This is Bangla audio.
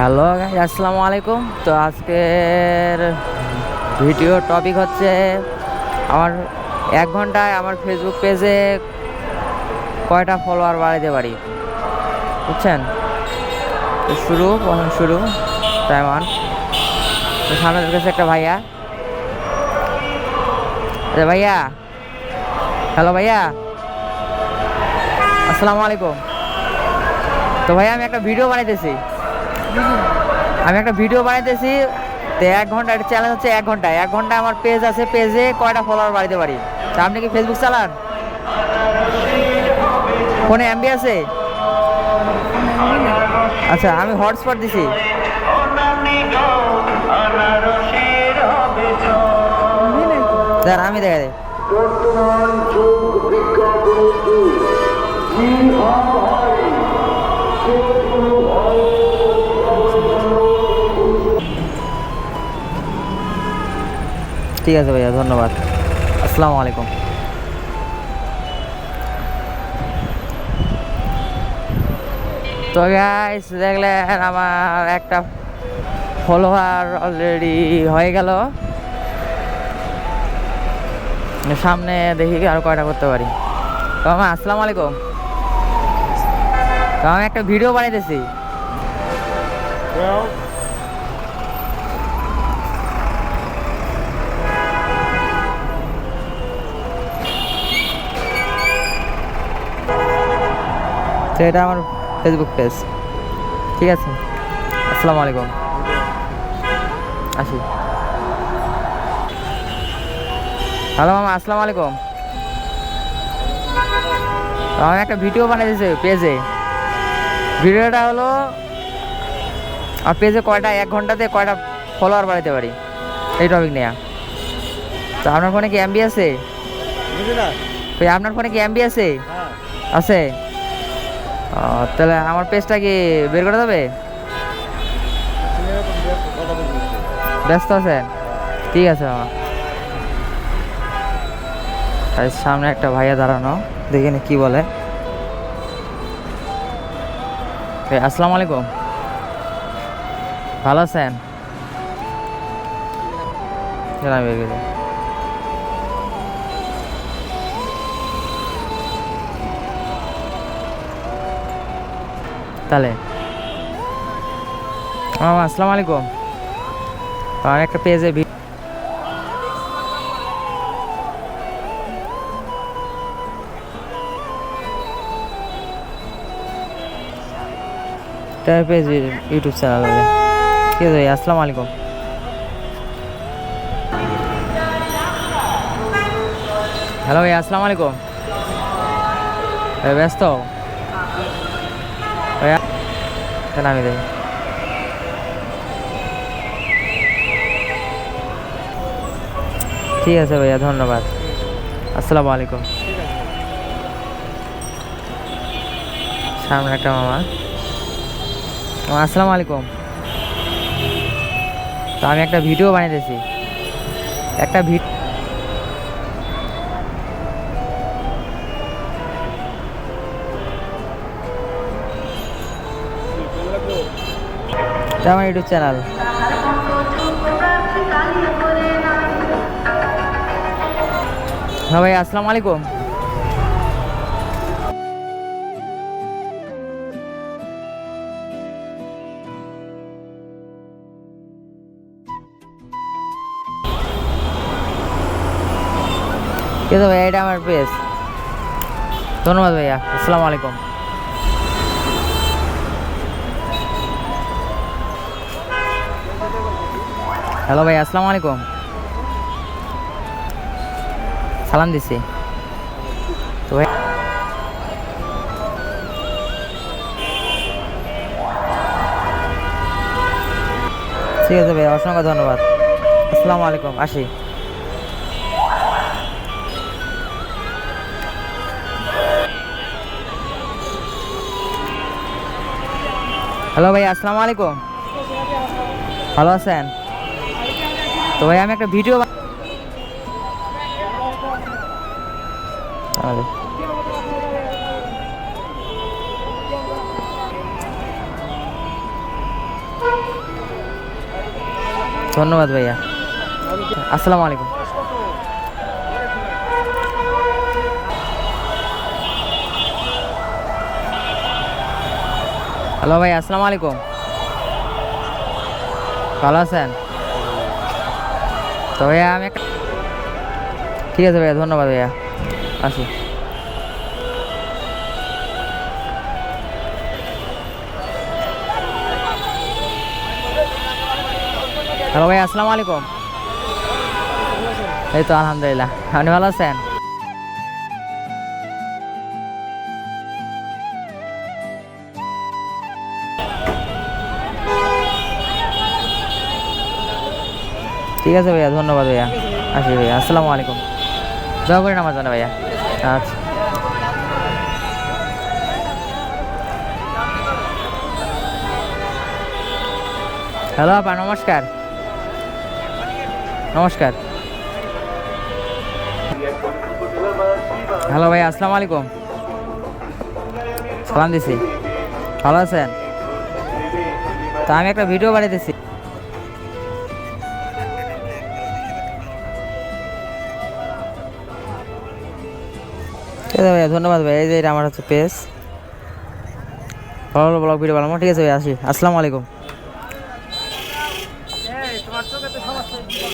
হ্যালো আসসালামু আলাইকুম। তো আজকের ভিডিও টপিক হচ্ছে আমার এক ঘন্টায় আমার ফেসবুক পেজে কয়টা ফলোয়ার বাড়াতে পারি? বুঝছেন? শুরু, প্রথম শুরু অন তো সামনে কাছে একটা ভাইয়া। আরে ভাইয়া। হ্যালো ভাইয়া। আসসালামু আলাইকুম। তো ভাইয়া, আমি একটা ভিডিও বানাইতেছি। আমি একটা ভিডিও বানাইতেছি, তো এক ঘণ্টা একটা চ্যালেঞ্জ হচ্ছে এক ঘণ্টা এক ঘণ্টা আমার পেজ আছে পেজে কয়টা ফলোয়ার বাড়াতে পারি? তা আপনি কি ফেসবুক চালান? ফোনে এমবি আছে? আচ্ছা আমি হটস্পট দিছি। স্যার আমি দেখা দিই। বর্তমান ঠিক আছে ভাইয়া, ধন্যবাদ। আসসালামু আলাইকুম। তো গাইস দেখলেন আমার একটা ফলোয়ার অলরেডি হয়ে গেল। সামনে দেখি আর কয়টা করতে পারি। আমার আসসালামু আলাইকুম। আমি একটা ভিডিও বানাইতেছি। তো এটা আমার ফেসবুক পেজ ঠিক আছে? আসসালামু আলাইকুম। আসি। হ্যালো মামা আসসালামু আলাইকুম। আমি একটা ভিডিও বানিয়েছি পেজে। ভিডিওটা হলো আর পেজে কয়টা এক ঘন্টাতে কয়টা ফলোয়ার বাড়াতে পারি? এই টপিক নিয়ে। তো আপনার ফোনে কি এমবি আছে? আপনার ফোনে কি এমবি আছে? আছে? ও, তাহলে আমার পেজটা কি বের করে দেবে? ব্যস্ত আছেন? ঠিক আছে আর সামনে একটা ভাইয়া দাঁড়ানো দেখে নি কি বলে। আসসালামু আলাইকুম। ভালো আছেন? চল, তাহলে। আসসালামু আলাইকুম। আমার একটা পেজে পেজ ইউটিউব চ্যানেল আছে ঠিক আসসালামু আলাইকুম। হ্যালো ভাই, আসসালামু আলাইকুম। ব্যস্ত? কেন আমি দেখি ঠিক আছে ভাইয়া, ধন্যবাদ। আসসালামু আলাইকুম। সামনে একটা মামা। আসসালামু আলাইকুম। তো আমি একটা ভিডিও বানিয়েছি একটা ভিড আমার ইউটিউব চ্যানেল। হ্যাঁ ভাই, আসসালামু আলাইকুম। আছে ভাইয়া এটা আমার পেজ ধন্যবাদ ভাইয়া। আসসালামু আলাইকুম। হ্যালো ভাই, আসসালামু আলাইকুম। সালাম দিছি। তো ভাই ঠিক আছে ভাই, অসংখ্য ধন্যবাদ। আসসালামু আলাইকুম, আসি। হ্যালো ভাই, আসসালামু আলাইকুম। ভালো আছেন? তো ভাই আমি একটা ভিডিও ধন্যবাদ ভাইয়া আসসালামু আলাইকুম হ্যালো ভাই আসসালামু আলাইকুম ভালো আছেন তো ভাইয়া, আমি একটা ঠিক আছে ভাইয়া, ধন্যবাদ ভাইয়া। আসি। হ্যালো ভাই আসসালামু আলাইকুম। এই তো আলহামদুলিল্লাহ। আপনি ভালো আছেন? ঠিক আছে ভাইয়া, ধন্যবাদ ভাইয়া। আসি ভাইয়া, আসসালামু আলাইকুম। দয়া করে নামাজ জানা ভাইয়া। আচ্ছা। হ্যালো আপা, নমস্কার। নমস্কার। হ্যালো ভাই আসসালামু আলাইকুম। সালাম দিছি। ভালো আছেন? তা আমি একটা ভিডিও বানাইতেছি। ঠিক আছে ভাইয়া, ধন্যবাদ ভাই এই যে এটা আমার হচ্ছে পেজ ভালো ভালো ব্লগ ভিডিও বানাবো। ঠিক আছে ভাই আসি। আসসালামু আলাইকুম।